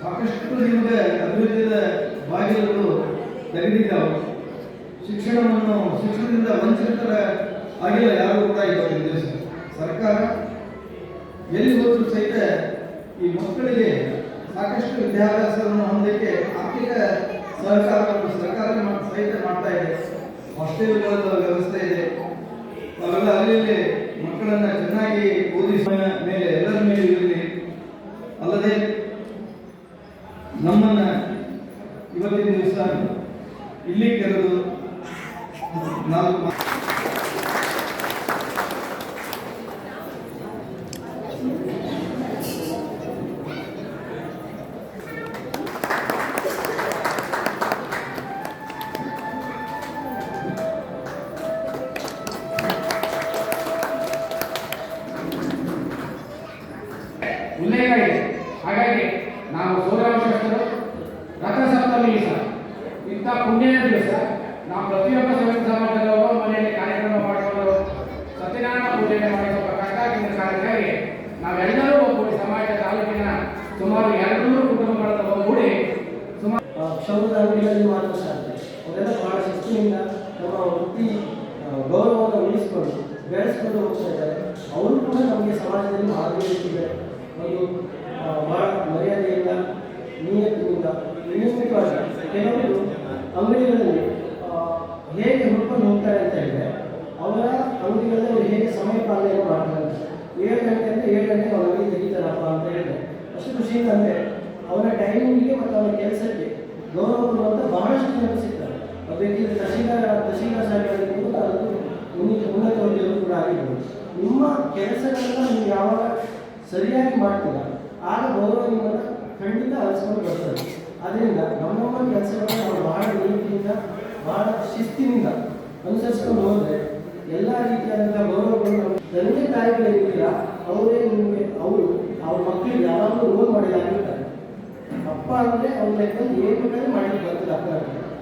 ಸಾಕಷ್ಟು ನಿಮಗೆ ಅಭಿವೃದ್ಧಿಯ ಬಾಗಿಲುಗಳು ತೆಗೆದಿದ್ದಾವೆ ಶಿಕ್ಷಣವನ್ನು, ಶಿಕ್ಷಣದಿಂದ ವಂಚಿತರ ಆಗಿಲ್ಲ ಯಾರು ಕೂಡ ಇವತ್ತಿನ ಸರ್ಕಾರ ಎಲ್ಲಿ ಹೋದರೂ ಸಹಿತ ಈ ಮಕ್ಕಳಿಗೆ ಸಾಕಷ್ಟು ವಿದ್ಯಾಭ್ಯಾಸವನ್ನು ಹೊಂದಲಿಕ್ಕೆ ಆರ್ಥಿಕ ಸಹಕಾರವನ್ನು ಸರ್ಕಾರ ಸಹಿತ ಮಾಡ್ತಾ ಇದೆ. ಹಾಸ್ಟೆಲ್ಗಳ ವ್ಯವಸ್ಥೆ ಇದೆ. ಅವೆಲ್ಲ ಅಲ್ಲಿ ಮಕ್ಕಳನ್ನು ಚೆನ್ನಾಗಿ ಓದಿಸುವ ಮೇಲೆ ಎಲ್ಲರ ಮೇಲೆ ಇರಲಿ ಅಲ್ಲದೆ ನಮ್ಮನ್ನ ಇವತ್ತಿನ ದಿವಸ ಇಲ್ಲಿ ಕರೆದು ನಾಲ್ಕು ಉಲ್ಲೇಖ ಹಾಗಾಗಿ ನಾವು ಸೂರ್ಯವಂಶಸ್ಥರು ರಥಸಪ್ತಮಿ ಸರ್. ಇಂಥ ಪುಣ್ಯ ದಿವಸ ನಾವು ಪ್ರತಿಯೊಬ್ಬ ಸ್ವಯಂ ಸಮಾಜದವರು ಮನೆಯಲ್ಲಿ ಕಾರ್ಯಕ್ರಮ ಮಾಡಿಕೊಂಡು ಸತ್ಯನಾರಾಯಣ ಮಾಡಿರುವ ಕರ್ನಾಟಕ ಕಾರ್ಯಕ್ಕಾಗಿ ನಾವೆಲ್ಲರೂ ಒಗ್ಗೂಡಿ ಸಮಾಜ ತಾಲೂಕಿನ ಸುಮಾರು ಎರಡು ನೂರು ಕುಟುಂಬಗಳನ್ನು ಒಗ್ಗೂಡಿ ಸುಮಾರು ಅಂಗಡಿಗಳಲ್ಲಿ ಮಾತ್ರ ಸಾಧ್ಯ. ಅವರೆಲ್ಲ ಬಹಳ ಶಿಸ್ತಿನಿಂದ ನಮ್ಮ ವೃತ್ತಿ ಗೌರವವನ್ನು ಉಳಿಸಿಕೊಂಡು ಬೆಳೆಸ್ಕೊಂಡು ಹೋಗ್ತಾ ಇದ್ದಾರೆ. ಅವರು ಕೂಡ ನಮಗೆ ಸಮಾಜದಲ್ಲಿ ಮಾದರಿ ಒಂದು ಬಹಳ ಮರ್ಯಾದೆಯಿಂದ ನಿಯತ್ತಿನಿಂದ ನಿಯಮಿತವಾಗಿ ಕೆಲವರು ಅಂಗಡಿಗಳಲ್ಲಿ ಹೇಗೆ ಹುಡ್ಕೊಂಡು ಹೋಗ್ತಾರೆ ಅಂತ ಹೇಳಿದ್ರೆ ಅವರ ಅಂಗಡಿಗಳಲ್ಲಿ ಅವರು ಹೇಗೆ ಸಮಯ ಪಾಲನೆ ಮಾಡ್ತಾರೆ. ಏಳು ಗಂಟೆ ಅಂದರೆ ಏಳು ಗಂಟೆಗೆ ಅವರಿಗೆ ತೆಗಿತಾರಪ್ಪ ಅಂತ ಹೇಳಿದ್ರೆ ಅಷ್ಟು ಖುಷಿ ಅಂದರೆ ಅವರ ಟೈಮಿಂಗಿಗೆ ಮತ್ತು ಅವರ ಕೆಲಸಕ್ಕೆ ಗೌರವ ಕೊಡುವಂಥ ಬಹಳಷ್ಟು ಜನರು ಸಿಗ್ತಾರೆ ಅದಕ್ಕೆ ತಹಶೀಲ್ದಾರ್ ತಹಶೀಲ್ದಾರ್ ಸಾಹೇಬರಾಗಿರ್ಬೋದು ಅದು ಉನ್ನತ ಉನ್ನತ ಹುದ್ದೆಯವರು ಕೂಡ ಆಗಿರ್ಬೋದು ನಿಮ್ಮ ಕೆಲಸಗಳನ್ನ ನೀವು ಯಾವಾಗ ಸರಿಯಾಗಿ ಮಾಡ್ತೀರಾ ಆಗ ಗೌರವ ನಿಮ್ಮನ್ನು ಖಂಡಿತ ಅಳಿಸ್ಕೊಂಡು ಬರ್ತದೆ ಅದರಿಂದ ನಮ್ಮ ಕೆಲಸಗಳನ್ನ ನಾವು ಬಹಳ ನೀತಿಯಿಂದ ಬಹಳ ಶಿಸ್ತಿನಿಂದ ಅನುಸರಿಸ್ಕೊಂಡು ಹೋದರೆ ಎಲ್ಲ ರೀತಿಯಾದಂಥ ಗೌರವಗಳು ತಂದೆ ತಾಯಿಗಳಿರ್ತೀರ ಅವರೇ ನಿಮಗೆ, ಅವರು ಅವ್ರ ಮಕ್ಕಳಿಗೆ ಯಾವಾಗಲೂ ರೋಲ್ ಮಾಡಿದಾಗಿರ್ತಾರೆ ಅಪ್ಪ ಅಂದರೆ ಅವ್ರ ಲೆಕ್ಕದಲ್ಲಿ ಏನು ಬೇಕಾದ್ರೆ ಮಾಡಲಿಕ್ಕೆ ಬರ್ತದೆ ಅಪ್ಪ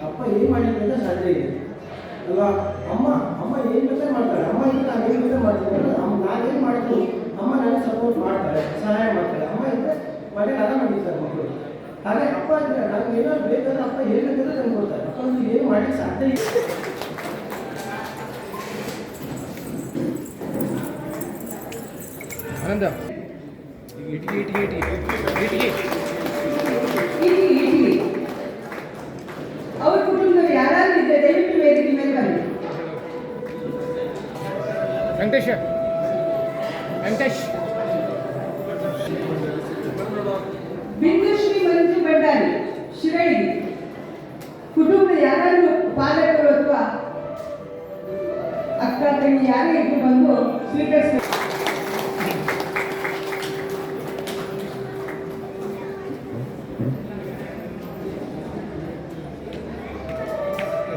ಅಪ್ಪ ಏನು ಮಾಡಲಿಕ್ಕೆ ಅಂತ ಸಾಧ್ಯ ಇದೆ ಅಲ್ವಾ? ಅಮ್ಮ ಅಮ್ಮ ಏನು ಬೇಕಾದ್ರೆ ಮಾಡ್ತಾರೆ. ಅಮ್ಮ ಇದ್ರೆ ನಾನು ಏನು ಬೇಕಾದ್ರೆ ಮಾಡ್ತೀನಿ ಅಮ್ಮ ನಾನೇನು ಮಾಡ್ತೀನಿ ಅಮ್ಮ ನನಗೆ ಸಪೋರ್ಟ್ ಮಾಡ್ತಾಳೆ ಸಹಾಯ ಮಾಡ್ತಾಳೆ ಅಮ್ಮ ಇದ್ರೆ ಮಾಡಿರ್ತಾರೆ ಮಕ್ಕಳು. ಹಾಗೆ ಅಪ್ಪ ನನಗೆ ಏನಾದ್ರು ಬೇಕಾದ್ರೆ ಅಪ್ಪ ಏನು ಬೇಕಾದ್ರೆ ತಂದು ಕೊಡ್ತಾರೆ. ಅಪ್ಪ ಏನು ಮಾಡ್ಲಿಕ್ಕೆ ಸಾಧ್ಯ ಇಲ್ಲ. ಆನಂದ. ಇಟ್ಗಿ ಇಟ್ಗಿ ಇಟ್ಗಿ ಇಟ್ಗಿ ಅವ್ರ ಕುಟುಂಬದಲ್ಲಿ ಯಾರಾದ್ರೂ ದಯವಿಟ್ಟು ವೇದಿಕೆ ಮೇಲೆ ಬನ್ನಿ. ವೆಂಕಟೇಶ್. ವೆಂಕಟೇಶ್. ಬಿಂದುಶ್ರೀ ಮಂಜು ಭಂಡಾರಿ ಶಿರಡಿ. ಕುಟುಂಬ ಯಾರಾದರೂ ಪಾಲಕರು ಅಥವಾ ಅಕ್ಕ ತಂಗಿ ಯಾರೇ ಇದ್ದು ಬಂದು ಸ್ವೀಕರಿಸಬೇಕು.